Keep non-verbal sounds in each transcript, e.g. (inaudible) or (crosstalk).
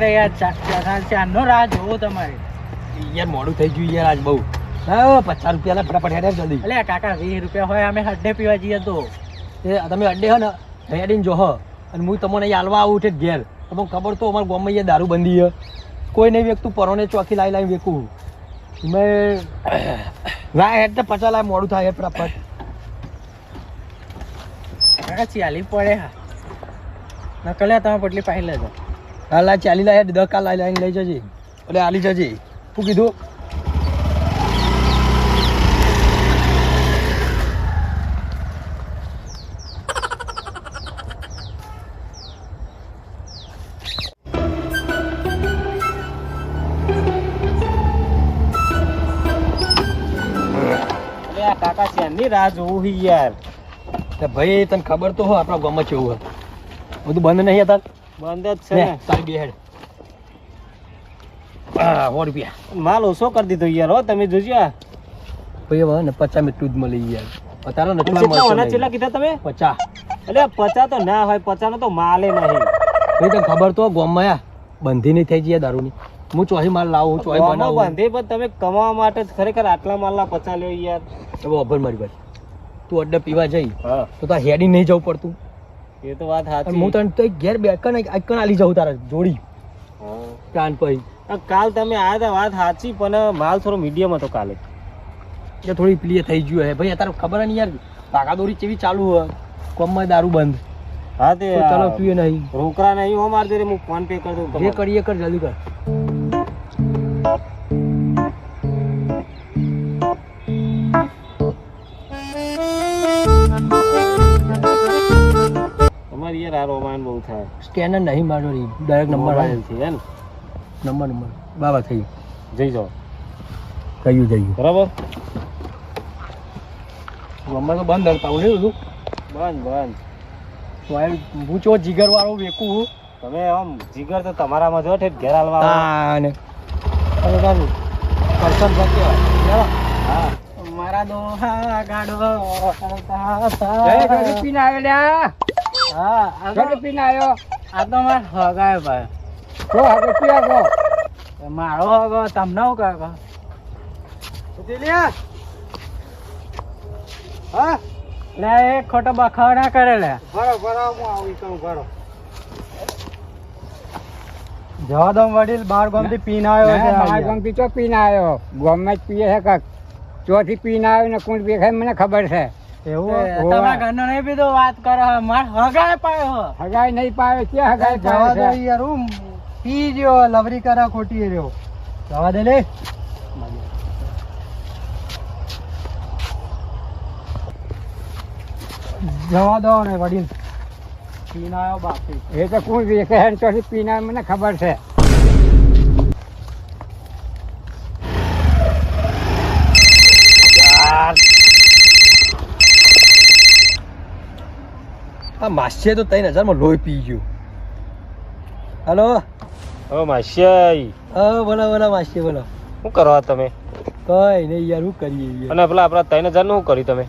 કરે યાર ચારનો રાહ જોવો તમારે. યાર મોડું થઈ ગયું યાર આજ બહુ. હા. પચાસ રૂપિયા ફટાફટ હેડે જલ્દી. અલ્યા કાકા વીસ રૂપિયા હોય અમે હડ્ડે પીવા જઈએ તો. એ તમે અડ્ડે હો ને હેડીને જોહો અને હું તમને અહીં હાલવા આવું છે ઘેર. તમને ખબર તો અમારા ગામમાં અહીંયા દારૂ બંધી છે. કોઈ નહીં વેકતું પરોને ચોકી લાવી લાવી વેકું. મેં (coughs) ના હેડ તો પચાસ લાય મોડું થાય ફટાફટ. ચાલી પડે હા. નકલ્યા તમે પટલી પાહી લેજો. હા લાય ચાલી લાય હેડ દસ કાલ લાઈ લાઈને લઈ જજે એટલે હાલી જજે શું કીધું અલ્યા કાકા ચારની રાહ જોવું હી યાર તે ભાઈ તને ખબર તો હો આપણા ગામમાં કેવું હે બધું બંધ નહીં હતા બંધ જ છે ને ને. તારી બે સો રૂપિયા. માલ ઓછો કરી દીધો યાર હો તમે જોજો ભાઈ હવે ને પચાસ મિનિટ જ મળી યાર અત્યારે નથી કેટલા કીધા તમે? પચાસ. એટલે પચા તો ના હોય પચાનો તો માલે નહીં. ભાઈ તને ખબર તો ગામમાં બંધી નહીં થઈ જાય દારૂની. હું ચોહી માલ લાવું ચોહી બનાવું. બાંધે પણ તમે કમાવા માટે ખરેખર આટલા માલના પચા લ્યો યાર. હવે અભર મારી ભાઈ તું અડ્ડા પીવા જઈ તો તાર હેડી નહીં જવું પડતું. એ તો વાત સાચી. હું તને તો ઘેર બેકન આઈકન આલી જાઉં તારા જોડી. કાન પછી કાલ તમે આયા હતા વાત સાચી પણ માલ થોડો મીડિયમ હતો કાલે. એ થોડી પેલી થઈ ગયું હે. ભાઈ અત્યારે ખબર નહીં યાર ભાગાદોરી કેવી ચાલુ હોય. કોમમાં દારૂ બંધ. હા તે ચાલો પીએ નહીં. રોકડા નહીં હો માર દે હું ફોન પે કરી દઉં જે કરીએ કર જલ્દી કર. તમારી યાર આ રોમાન બહુ થાય. સ્કેનર નહીં મારો ડાયરેક્ટ નંબર આવે છે હે નંબર નંબર બાબા થઈ. જઈ જાઓ. કયું થઈ બરાબર? નંબર તો બંધ હતા હું બધું? બંધ બંધ. વાય આ જીગર વાળો વેકું તમે આમ જીગર તો તમારામાં જો ઠેઠ ઘેર હાલવા. હા ને પર્સન પર કેવાય હા. મારા દોહા ગાડો આવ્યો લ્યા હા આ તો પીને આવ્યો આ તો માર હગાય ભાઈ. તો મારો હગો તમને હું કાકો લ્યા હા? લે એ ખોટો બખાવ ના કરે લે. ભરો ભરો હું આવી કહું ભરો. જવા દો વડીલ બાર ગામથી પીને આવ્યો છે બાર તો પીને આવ્યો ગામમાં જ પીએ છે કાક. ચોથી પીને આવ્યો ને કુંડ દેખાય મને ખબર છે. એવું તમારા. ઘરનો નહીં પીધો વાત કરો માર હગાય પાયો હગાય નહીં પાવે ક્યાં હગાઈ જવા દો યાર હું પી ગયો લવરી કરા ખોટી રહ્યો. જવા દે લે. જવા દો ને વડીલ. પીનાયો બાપી. એ તો કોણ ચોથી પીને મને ખબર છે. આ માસ્ય તો ત્રણ હજારમાં લોહી પી ગયું. હલો? ઓ માશિયાઈ હા બોલો બોલો માસી બોલો. શું કરવા તમે? કઈ નહીં યાર શું કરીએ અને પેલા આપણા ત્રણ હજારનું શું કર્યું તમે?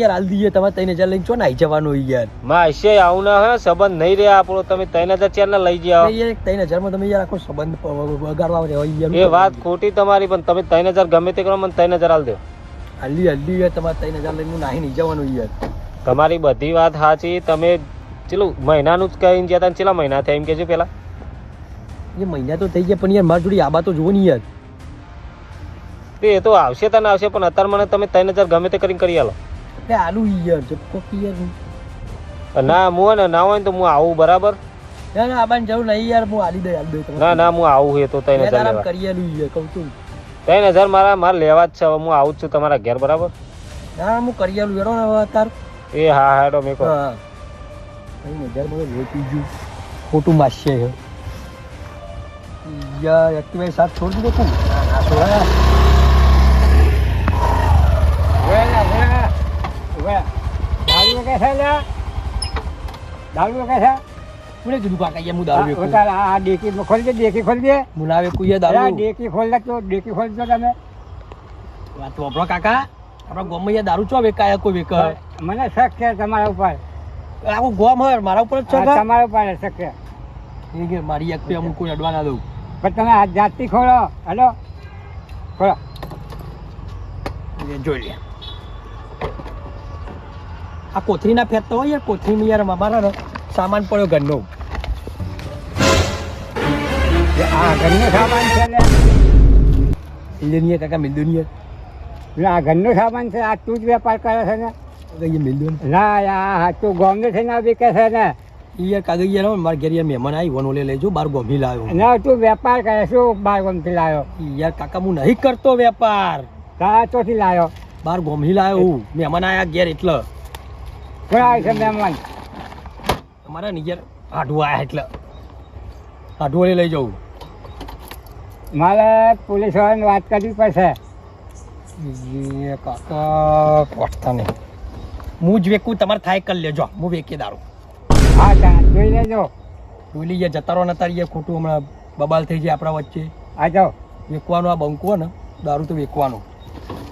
યાર હાલ દઈએ તમારે ત્રણ હજાર લઈને ચો આવી જવાનું હોય યાર. માશિયાઈ આવું ના હોય સંબંધ નહીં રહે આપણો. તમે ત્રણ હજાર ચાર ના લઈ જાઓ. યાર ત્રણ હજારમાં તમે યાર આખો સંબંધ બગાડવા રહ્યો યાર એ વાત ખોટી તમારી પણ તમે ત્રણ હજાર ગમે તે કરો મને ત્રણ હજાર હાલ દો. હલ્દી હલ્દી યાર તમારે ત્રણ હજાર લઈને હું નાહી નહીં જવાનું યાર. તમારી બધી વાત સાચી તમે ચેલું મહિનાનું જ કહીને ગયા હતા ચેલા મહિના થયા એમ કેજો પેલા? એ મહિના તો થઈ ગયા પણ યાર મારી જોડે આબા તો જુઓ ને યાર. તે એ તો આવશે તને આવશે પણ અત્યારે મને તમે ત્રણ હજાર ગમે તે કરીને કરી આલો. એટલે આલુ યાર જો યાર ના હું ને ના હોય ને તો હું આવું બરાબર? ના ના આબાની જરૂર નહીં યાર હું આલી દઈ આલી દઈ ના ના હું આવું એ તો ત્રણ હજાર લેવા. કરી આલું યાર કહું છું. ત્રણ હજાર મારા મારે લેવા જ છે હવે હું આવું જ છું તમારા ઘેર બરાબર? ના હું કરી આલું યાર અત્યારે. એ હા હા હેડો મેકો. હા. ત્રણ હજાર મને લોહી પી ગયું ખોટું માસ્ય છે. યાર એક્ટિવાઈ સાથ છોડી દીધો તું. ના છોડા ઉભે લે, ઉભે. ઉભે. દારૂ કે છે લ્યા દારૂ કે છે કોને કીધું કાકા યાર હું દારૂ આ વેચું? ઉતાર, આ ડેકી ખોલી દે ડેકી ખોલી દે. હું ના વેચું યાર અરે આ દારૂ ડેકી ખોલી દે તો ડેકી ખોલી દો તમે. વાત તો આપણો કાકા. આપણા ગોમ દારૂ ચો વેકાય કોઈ વેકાય? મને શક છે તમારા ઉપર. આખું ગોમ હર મારા ઉપર જ છે તમારા ઉપર શક છે. એ કે મારી એક પે અમુક કોઈ અડવા ના દઉં. પણ તમે આ જાતિ ખોલો હેલો? ખોલો જોઈ લે. આ કોથળી ના ફેંકતો હોય યાર કોથળીમાં યાર અમારા સામાન પડ્યો ઘરનો. આ ઘરનો સામાન છે લે. કાકા મિલદો આ ઘરનો સામાન છે આ તું જ વેપાર કરે છે ને? ના. આ તું ગોમને વિકે છે ને? એ યાર કાકા યાર હો ને મારા ઘેર મહેમાન આવી વન લઈ લેજો બાર ગોમી લાવ્યો ના તું વેપાર કરે શું બાર ગોમથી લાવ્યો યાર કાકા હું નહીં કરતો વેપાર. ચોથી લાવ્યો બાર ગોમી લાવ્યો હું. મહેમાન આયા ઘેર એટલે. કોણ આવે છે મહેમાન? અમારા ની હાડું આયા એટલે. હાડું લઈ જવું. મારે પોલીસ વાળાને વાત કરવી પડશે. એ કાકા પહોંચતા નહીં. હું જ વેકું તમારે થાય કરી લેજો. હું વેકી દારૂ. હા તા જોઈ લેજો. ડોલી યાર જતા રહો નતા ખોટું હમણાં બબાલ થઈ જાય આપણા વચ્ચે. આ જાઓ. વેકવાનો આ બંકો ને દારૂ તો વેકવાનો.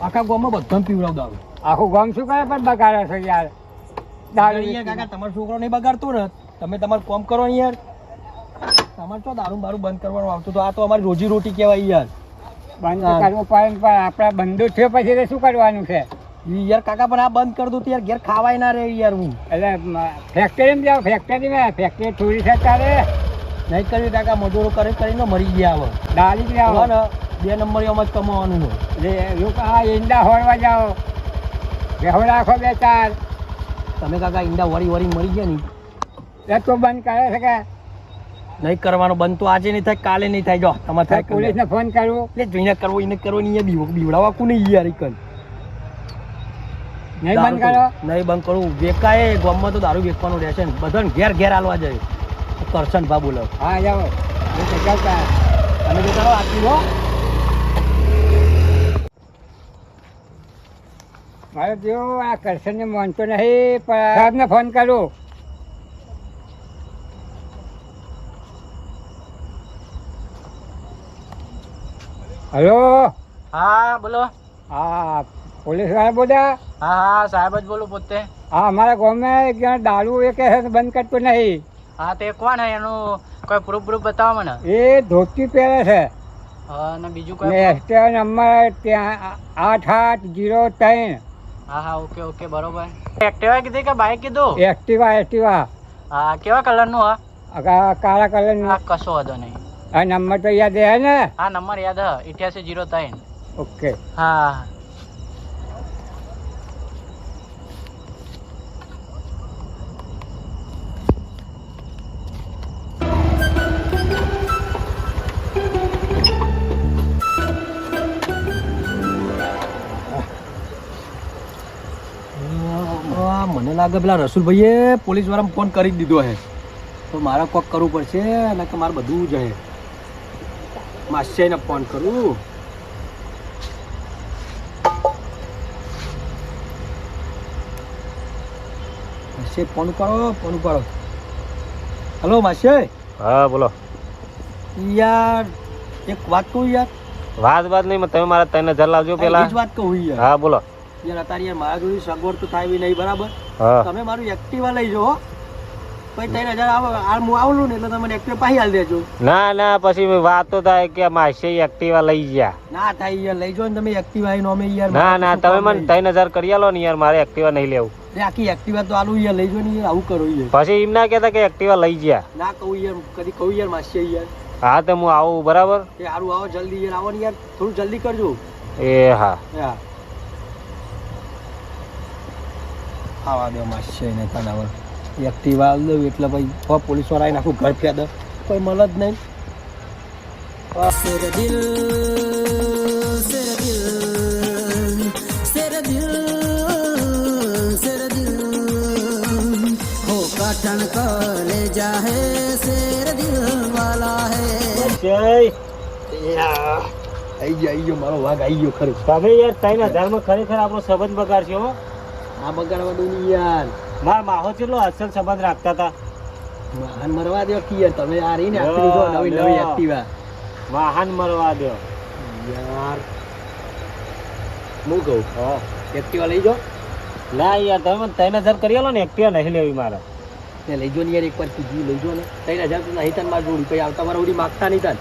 આખા ગામમાં બધાને પીવડાવ દારૂ. આખું ગામ શું કરે પણ બગાડે છે યાર? દારૂ કાકા તમારો છોકરો નહીં બગાડતો ને તમે તમારું કોમ કરો ને યાર તમારે તો દારૂ બારું બંધ કરવાનું આવતું તો આ તો અમારી રોજી રોટી કહેવાય યાર. બંધ તો પડે પણ આપણા બંદૂક થયો પછી તો શું કરવાનું છે? યાર કાકા પણ આ બંધ કરી દઉં યાર ઘેર ખાવાય ના રે યાર હું. એટલે ફેક્ટરીમાં જાઓ ફેક્ટરીમાં ફેક્ટરી થોડી છે તારે નહીં કરવી કાકા મજૂરો કરે કરીને મરી ગયા હવે. જ હવે ને બે નંબર એમ જ કમાવાનું હોય એટલે આ ઈંડા હોડવા જાઓ. બેહો રાખો બે ચાર. તમે કાકા ઈંડા વળી વળી મરી ગયા ની એ તો બંધ કરે છે કે? નહીં કરવાનો બંધ તો આજે નહીં થાય કાલે નહીં થાય. જો તમારે થાય કરી પોલીસને ફોન કરવો એટલે જોઈને કરવો એને કરવો નહીં બીવ- બીવડાવવા કોને યાર ઈકન નહીં બંધ કરો. નહીં બંધ કરવું વેકાએ ગામમાં તો દારૂ વેચવાનું રહેશે ને. બધાને ઘેર ઘેર હાલવા જાય. કરશન ભા બોલો. હા જાઓ. તમે તો કરો આટલી હો. મારો જેવો આ કરશનને માનતો નહીં પણ સાહેબને ફોન કરું હલો? હા બોલો. હા પોલીસ સાહેબ બોલ્યા? હા હા સાહેબ જ બોલું પોતે. હા અમારા ગામમાં એક જણ દારૂ એ કહે બંધ કરતું નહીં. હા તે કોણ હે? એનું કોઈ પ્રૂફ પ્રૂફ બતાવો મને. એ ધોતી પહેરે છે. અને બીજું કોઈ એસટી નંબર ત્યાં આઠ આઠ જીરો ત્રણ. હા હા ઓકે ઓકે બરોબર. એક્ટિવા કીધી કે બાઇક કીધું? Activa Activa. હા કેવા કલરનું હા? કાળા કલરનું કશો વાંધો નહીં. આ નંબર તો યાદ હે ને? હા નંબર યાદ હ ઇઠ્યાસી જીરો ત્રણ. ઓકે. હા. મને લાગે પેલા રસુલભાઈએ પોલીસ વાળામાં ફોન કરી દીધો છે તો મારે કોક કરવું પડશે અને કે મારે બધું જ છે માસ્યાઈને ફોન કરું માસ્ય ફોન કરો ફોન કરો હલો માસ્ય હા બોલો યાર એક વાત કહું યાર વાત વાત નહીં તમે મારા તને જલ લાવજો પેલા જ વાત કહું યાર હા બોલો યાર અત્યારે યાર મારા જોડી સગવડ તો થાય નહીં બરાબર તમે મારું એક્ટિવા લઈ જાઓ હો. પછી ત્રણ હજાર આવે આ હું આવું ને એટલે તમે એક્ટિવા પાછી હાલ દેજો. ના ના પછી વાતો થાય કે માસે એક્ટિવા લઈ ગયા. ના થાય યાર લઈ જાઓ ને તમે એક્ટિવા આવીને અમે યાર ના ના તમે મને. ત્રણ હજાર કરી આલો ને યાર મારે એક્ટિવા નહીં લેવું. આખી એક્ટિવા તો આલું યાર લઈ જો ને આવું કરો યાર. પછી એમ ના કહેતા કે એક્ટિવા લઈ ગયા. ના કહું યાર કદી કહું યાર માસી યાર. હા તો હું આવું બરાબર? એ સારું આવો જલ્દી યાર આવો ને યાર થોડું જલ્દી કરજો. એ હા. હા. આવા દો માસી ને તને એક્ટિવા આલ દઉં એટલે ભાઈ હવે પોલીસ વાળા આવીને આખું ઘર ફેદ કોઈ મળે જ નહીં तेरे दिल तेरे दिल तेरे दिल तेरे दिल हो काटन को ले जा है तेरे दिल वाला है જય આઈ ગયો આઈ ગયો મારો વાઘ આઈ ગયો ખરું તમે યાર ત્રણ હજાર માં ખરેખર આપણો સંબંધ બગાડશો હો આ બગાડવા દઉં નહીં યાર. મારા માહો કેટલો અસલ સંબંધ રાખતા હતા વાહન મરવા દો કે યાર તમે આ રહી ને આખી જો નવી નવી એક્ટિવા વાહન મરવા દો યાર. હું કહું? હા. એક્ટિવા લઈ જો ના યાર તમે મને ત્રણ હજાર કરી આલો ને એક્ટિવા નહીં લેવી મારે. ને લઈ જો ને યાર એકવાર કીધી લઈ જો ને. ત્રણ હજાર તો નહીં તને માર જોડી પછી આવતા મારા ઉડી માગતા નહીં તને.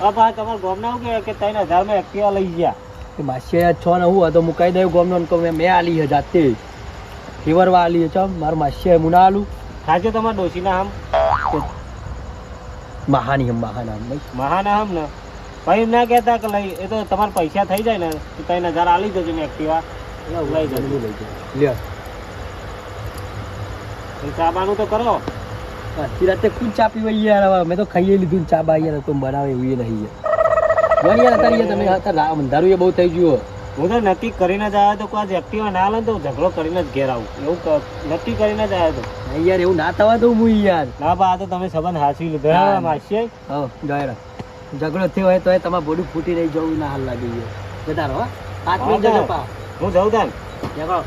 હવે ભાઈ તમારે ગોમના ના કે ત્રણ હજારમાં એક્ટિવા લઈ ગયા? કે માસીયા છ ને હું તો મુકાઈ દઉં ગોમનો મેં આલી જાતે ફેવરવા આલી ચમ મારું માસી એમ ના આલું સાચો તમારા ડોશીના આમ મહાની હમ મહાન આમ ભાઈ. મહાના આમ ને? ભાઈ ના કહેતા કે લઈ એ તો તમારા પૈસા થઈ જાય ને તો ત્રણ હજાર આલી જજો ને એક્ટિવા લઈ જજો. લઈ જજો લ્યો. ચાબાનું તો કરો. આખી રાતે કુછ ચા યાર હવે મેં તો ખાઈએ લીધું ચા બા યાર તો બનાવે એવું એ નહીં યાર. યાર અત્યારે તમે અત્યારે અંધારું એ બહુ થઈ ગયું હો. તો નક્કી કરીને જ આવ્યો તો કોઈ આજ એક્ટિવા ના લે તો ઝઘડો કરીને જ ઘેર આવું. એવું નક્કી કરીને જ આવ્યો તો. યાર એવું ના થવા દઉં હું યાર. ના બા આ તો તમે સંબંધ હાસી લીધો. માસી હા. જોયરા ઝઘડો થયો હોય તો તમારે બોડું ફૂટી રહી જવું ના હાલ લાગી ગયો જતા રહો મિનિટ જજો પા હું જઉં તાન. ઝઘડો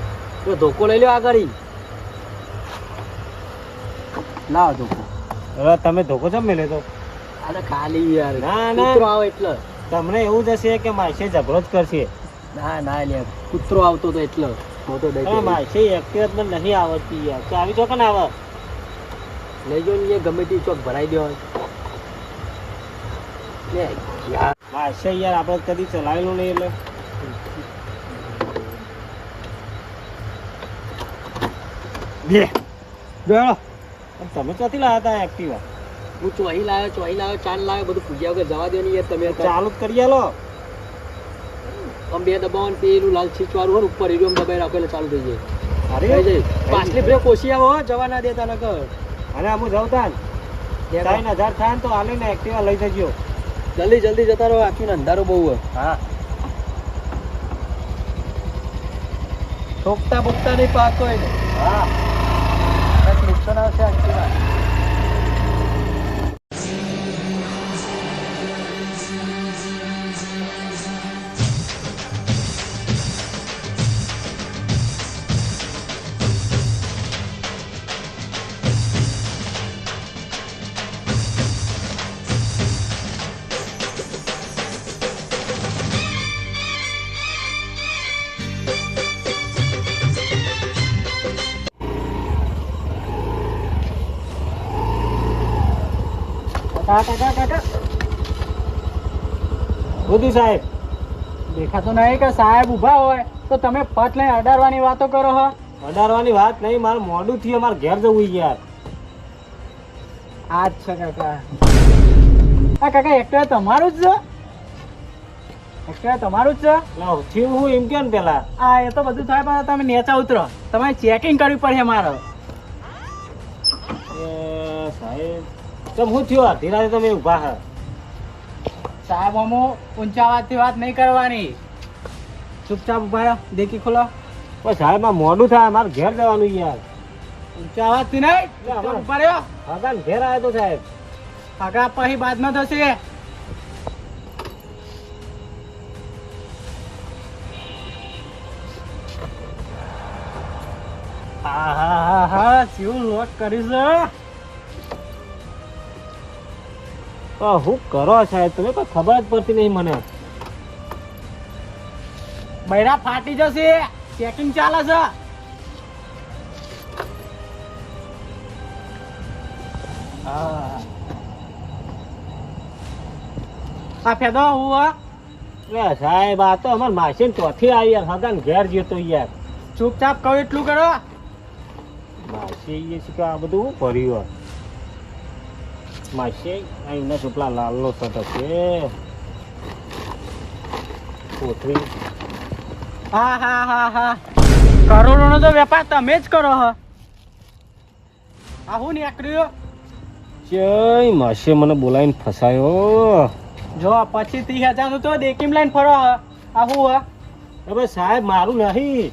તો ધોકો લઈ લ્યો આગળ લાવો ધોકો. હવે તમે ધોકો જમ મેલે તો? આ તો ખાલી યાર. ના, ના. આવે એટલે. તમને એવું જ હશે કે માસે ઝઘડો જ કરશે. ના ના લે કૂતરો આવતો તો એટલો મોટો દઈ માસી એક્ટિવા મને નહીં આવડતી યાર. તો આવી જો કે ના આવે? લઈ જો ને ગમે તે ચોક ભરાઈ દો લે યાર. માસી યાર આપણે કદી ચલાવેલું નહીં એટલે. જોયો? પણ તમે ક્યાંથી લાવ્યા હતા એક્ટિવા હું ચોહી લાવ્યો ચોહી લાવ્યો ચાલ લાવ્યો બધું પૂજ્યા વગર જવા દો ને યાર તમે. ચાલુ જ કરી આલો. આમ બે દબાવો ને પેલું લાલ છીંચવાનું હોય ઉપર એરિયો દબાઈ રાખો એટલે ચાલુ થઈ જાય. અરે પાછલી બ્રેક ઓછી આવો હો, જવા ના દેતા નકર અને આમ જઉં તાન. ત્રણ હજાર થાય ને તો આલીને એક્ટિવા લઈ જજો. જલ્દી જલ્દી જતા રહો આખી અંધારો બહુ હોય. હા. ઠોકતા બોકતા નહીં પાકો ને. હા. નુકસાન આવશે આખી કાકા કાકા કાકા સાહેબ દેખાતો નહીં કે સાહેબ ઊભા હોય તો તમે પટ લઈને અડાડવાની વાતો કરો હો. અડાડવાની વાત નહીં મારે મોડું થયું મારે ઘેર જવું યાર. આ જ છે કાકા. આ કાકા એક્ટર તમારું જ છે? એક્ટર તમારું જ છે? થયું હું એમ કેમ પેલા? આ એ તો બધું થાય પણ તમે નેચા ઉતરો. તમારે ચેકિંગ કરવી પડે મારે. સાહેબ ચમ હું થયું? અડધી રાતે તમે ઊભા હા. સાહેબ અમો ઊંચા અવાજથી વાત નહીં કરવાની. ચૂપચાપ ઊભા રહો દેખી ખોલો. પણ સાહેબ આ મોડું થાય મારે ઘેર જવાનું યાર. ઊંચા નહીં રહ્યો. ઘેર આવ્યો તો સાહેબ. આગા પછી બાદ ન થશે. હા હા હા હા શું લોટ કરીશ હું કરો સાહેબ? તમે કોઈ ખબર જ પડતી નહીં મને. બૈરા ફાટી જશે. ચેકિંગ ચાલે છે. હા. આ ફેદો હું. સાહેબ આ તો અમાર માસી ચોથી આવી યાર. હગાન ઘેર જતો યાર. ચૂપચાપ કહું એટલું કરો. માસી એ શું આ બધું ભર્યું માસી આ એમના ચોપલા લાલનો થતો છે કોથળી હા હા હા હા કરોડોનો તો વેપાર તમે જ કરો હો આ હું નીકળ્યો જય માસી મને બોલાવીને ફસાયો જો પછી ત્રીસ હજારનું તો દેકીમ લઈને ફરો હા આ હું હવે સાહેબ મારું નહીં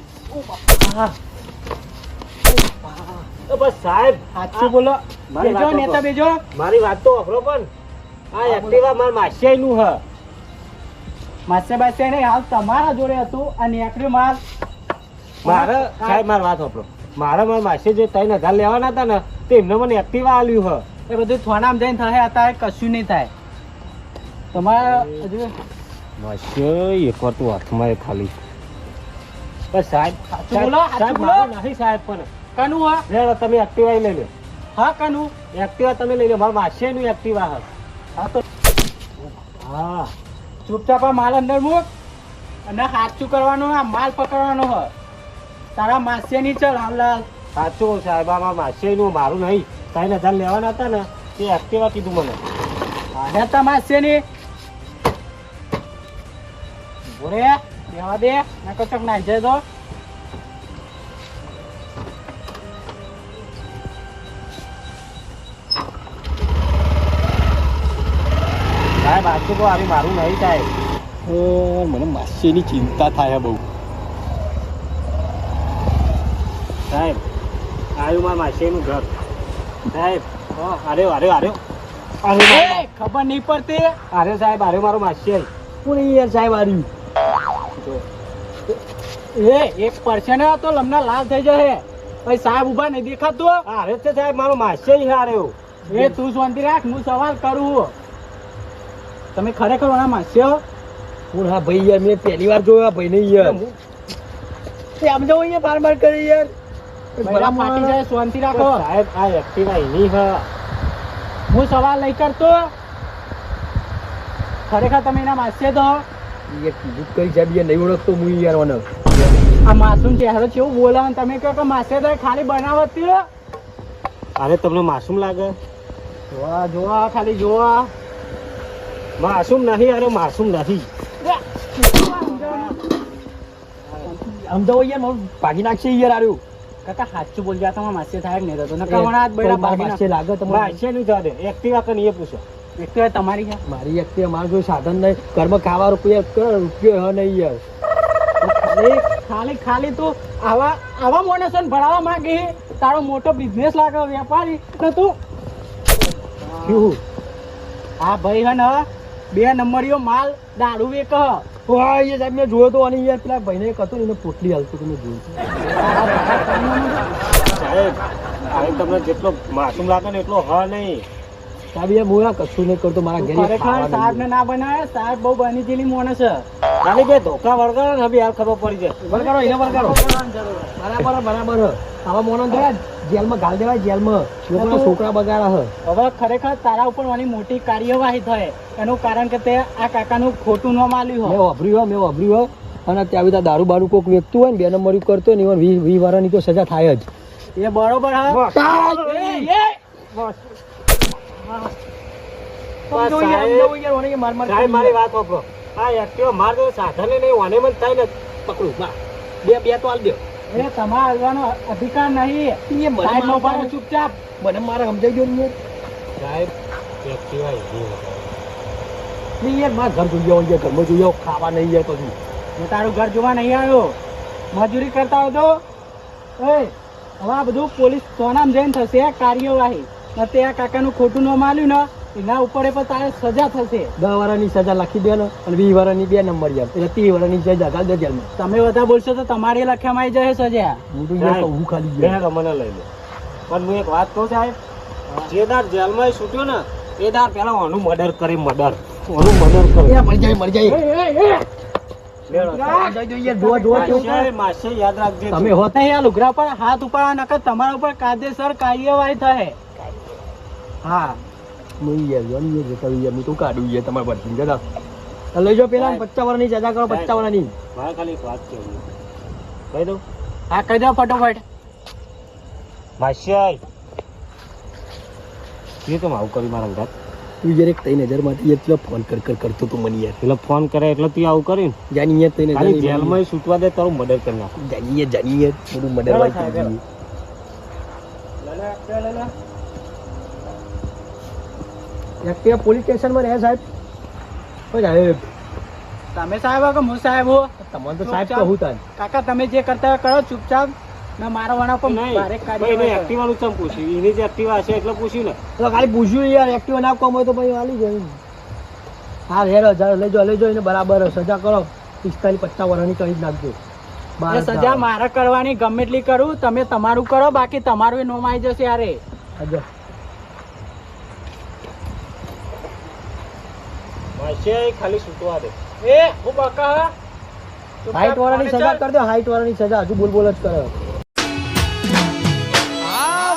એ બસ સાહેબ સાચું બોલો. બેજો નેતા બેજો. મારી વાત તો અઘરો પણ. આ એક્ટિવા મારા માસી નું હ. માસે બાસે નહીં હાલ તમારા જોડે હતું આ નીકળ્યું માલ. મારે સાહેબ મારી વાત સાંભળો મારે મારા માસી જે ત્રણ હજાર લેવાના હતા ને તે એમને મને એક્ટિવા આલ્યું હ. એ બધું થોનામ જઈને થાય અત્યારે કશું નહીં થાય. તમારા હજુ? માસી એકવાર તું હાથમાં ખાલી. બસ સાહેબ બોલો, સાહેબ નહીં સાહેબ પણ. કનું હા. લેલો તમે એક્ટિવા લઈ લો હા કનુ. એક્ટિવા તમે લઈ લો મારા માસીનું એક્ટિવા હે હા તો હા. ચૂપચાપ આ માલ અંદર મૂક અને સાચું કરવાનું આ માલ પકડવાનો હ. તારા માસે ની ચલ હાલ સાચું સાહેબ આ માસે નું મારું નહીં. ત્રણ હજાર લેવાના હતા ને તે એક્ટિવા કીધું મને. હા તા માસે ની બોરે દેવા દે નકો ચક નાઈ જાય તો સાહેબ સાચું તો આવી મારું નહીં થાય. મને માસીની ચિંતા થાય બહુ. સાહેબ આવ્યું મારા માસીનું ઘર. સાહેબ અરે અરે અરે ખબર નહીં પડતી. અરે સાહેબ અરે મારો માસી પૂરી યાર સાહેબ આર્યું? એ એક પરસેન્ટ તો લમના લાલ થઈ જશે. ભાઈ સાહેબ ઊભા નહીં દેખાતું. અરે સાહેબ મારો માસી હાર્યો એ તું શાંતિ રાખ હું સવાલ કરું. તમે ખરેખર ઓના માસ્યો હું હા ભાઈ યાર મેં પહેલી વાર જોયો આ ભાઈને યાર. આમ જાઓ અહીંયા બાર બાર કરી યાર. બૈરા ફાટી જાય શાંતિ રાખો. સાહેબ આ એક્ટિવા એની હ. હું સવાલ નહીં કરતો. ખરેખર તમે એના માસ્ય તો? યાર કીધું કઈ કરી નહીં ઓળખતો હું યાર મને. આ માસૂમ ચહેરો કેવું એવું અને તમે કહો કે માસ્ય તો ખાલી બનાવતી અરે તમને માસૂમ લાગે? જોવા જોવા ખાલી જોવા. માસૂમ નથી અરે માસૂમ નથી. આમ યાર મારું ભાગી નાખશે યાર આર્યું. કાકા સાચું બોલ ગયા તમારા માસ્ય થાય નહીં થતો નકર હમણાં જ બૈરા ભાગી માસે લાગે તમને માસી નું જવા દે. એક્ટિવા કને એ પૂછો. નાખો. એક તો એ તમારી છે? મારી વ્યક્તિ મારું કોઈ સાધન નહીં. ઘરમાં ખાવા રૂપિયા રૂપિયો હ નહીં યાર. ખાલી તું આવા આવા માણસોને ભણાવવા માંગે તારો મોટો બિઝનેસ લાગે વેપારી. તો? તું આ ભાઈ હે ને બે નંબરીઓ માલ દારૂ વેક હ. યાર સાહેબ મેં જોયો તો અને યાર પેલા ભાઈને એક હતો એને પોટલી હાલતું તમે જોયું સાહેબ તમને જેટલો માસૂમ લાગે ને એટલો હા નહીં. સાહેબ યાર હું કશું નહીં કરતો મારા ઘરે ખરેખર સાહેબ ને ના બનાવે? સાહેબ બહુ બની જેલી માણસ છે. ખાલી બે ધોકા વળગાડો ને હવે યાર ખબર પડી જાય. વળગાડો એને વળગાડો. બરાબર બરાબર. આવા મોનો યાર જેલમાં ગાલ દેવાય જેલમાં છોકરા છોકરા બગાડા હ હવે ખરેખર તારા ઉપર મારી મોટી કાર્યવાહી થાય એનું કારણ કે તે આ કાકાનું ખોટું ન માલ્યું મેં વાપર્યું હોય મેં વાપર્યું હોય. અને ત્યાં બધા દારૂ બારૂ કોક વેચતું હોય ને બે નંબર કરતો હોય ને વી વી વાળાની તો સજા થાય જ. એ બરોબર હા? માર વાત એક્ટિવા માર સાધને નહીં ઓને મને થાય ને. પકડું બે બે તો આલ દો. એ તમારે આવવાનો અધિકાર નહીં. એ મને સાહેબ નો મારા- ચૂપચાપ. મને મારે સમજાઈ ગયો ને સાહેબ એક્ટિવા નહીં યાર મારા ઘર જોઈ આવો ઘરમાં જોઈ આવો ખાવા નહીં જાય પછી. હું તારું ઘર જોવા નહીં આવ્યો. મજૂરી કરતા હતો તો એ હવે આ બધું પોલીસ સોનામ જઈને થશે કાર્યવાહી. તે આ કાકાનું ખોટું ન માલ્યું ને. એના ઉપર પણ તારે સજા થશે. દસ વાળાની સજા લખી દે અને વીસ વાળાની બે નંબર જાય એટલે ત્રીસ વાળાની સજા કાલ દે જેલમાં તમે બધા બોલશો તો તમારી લખ્યામાં આવી જશે સજા. હું તો હું ખાલી મને લઈ લે. પણ હું એક વાત કહું સાહેબ જે દાર જેલમાં છૂટ્યો ને એ દાર પેલા ઓનું મર્ડર કરે મર્ડર ઓનું મર્ડર કરે. એ મરી જાય મરી જાય. તમે હોત પર હાથ ઉપાડવા નકર તમારા ઉપર કાયદેસર કાર્યવાહી થાય. હા. નહીં યાર જોની યાર જતા યાર હું તો કાઢું યાર તમારા પરથી જતા લઈ જાઓ પેલા પચાસ વાળાની સજા કરો પચાસ વાળાની મારે ખાલી એક વાત કહેવી કહી દઉં હા કહી દો ફટોફટ માસ્યાઈ એ તો આવું કર્યું મારા અંગાત તું યાર એક હજાર માટે યાર ફોન કર કર કરતો તું મને યાર એટલે ફોન કરે એટલે તું આવું કરીને જાની યાર ત્રણ ખાલી જેલમાં છૂટવા દે તારું મર્ડર કરી નાખું જાની યાર જાની યાર બધું મર્ડર સાહેબ, કરી. એક્ટિવા પોલીસ સ્ટેશનમાં રહે સાહેબ. ઓય સાહેબ. તમે સાહેબ કે હું સાહેબ હો? તમને તો સાહેબ. કહું તાન. કાકા તમે જે કરતા કરો ચૂપચાપ. ને મારા વાળા પર ભારે નહીં એને કાર્યવાહી ચમ પૂછ્યું. એની જે એક્ટિવા હશે એટલે પૂછ્યું ને. તો ખાલી પૂછ્યું યાર એક્ટિવા ના કોમ હોય તો પછી આલી જાય હા હેરો હજાર લઈ જાઓ લઈ જાઓ એને બરાબર સજા કરો. પિસ્તાલીસ પચાસ વર્ષની કરી જ નાખજો. સજા મારે કરવાની ગમે એટલી કરું તમે તમારું કરો બાકી તમારું નોમ આવી જશે યારે હજાર છૂટવા દે એ હું બકા હાઈટ વાળાની સજા કરી દો હાઈટ વાળાની સજા, હજુ બોલ બોલ જ કરે.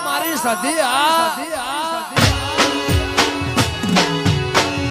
મારી સધી, આ.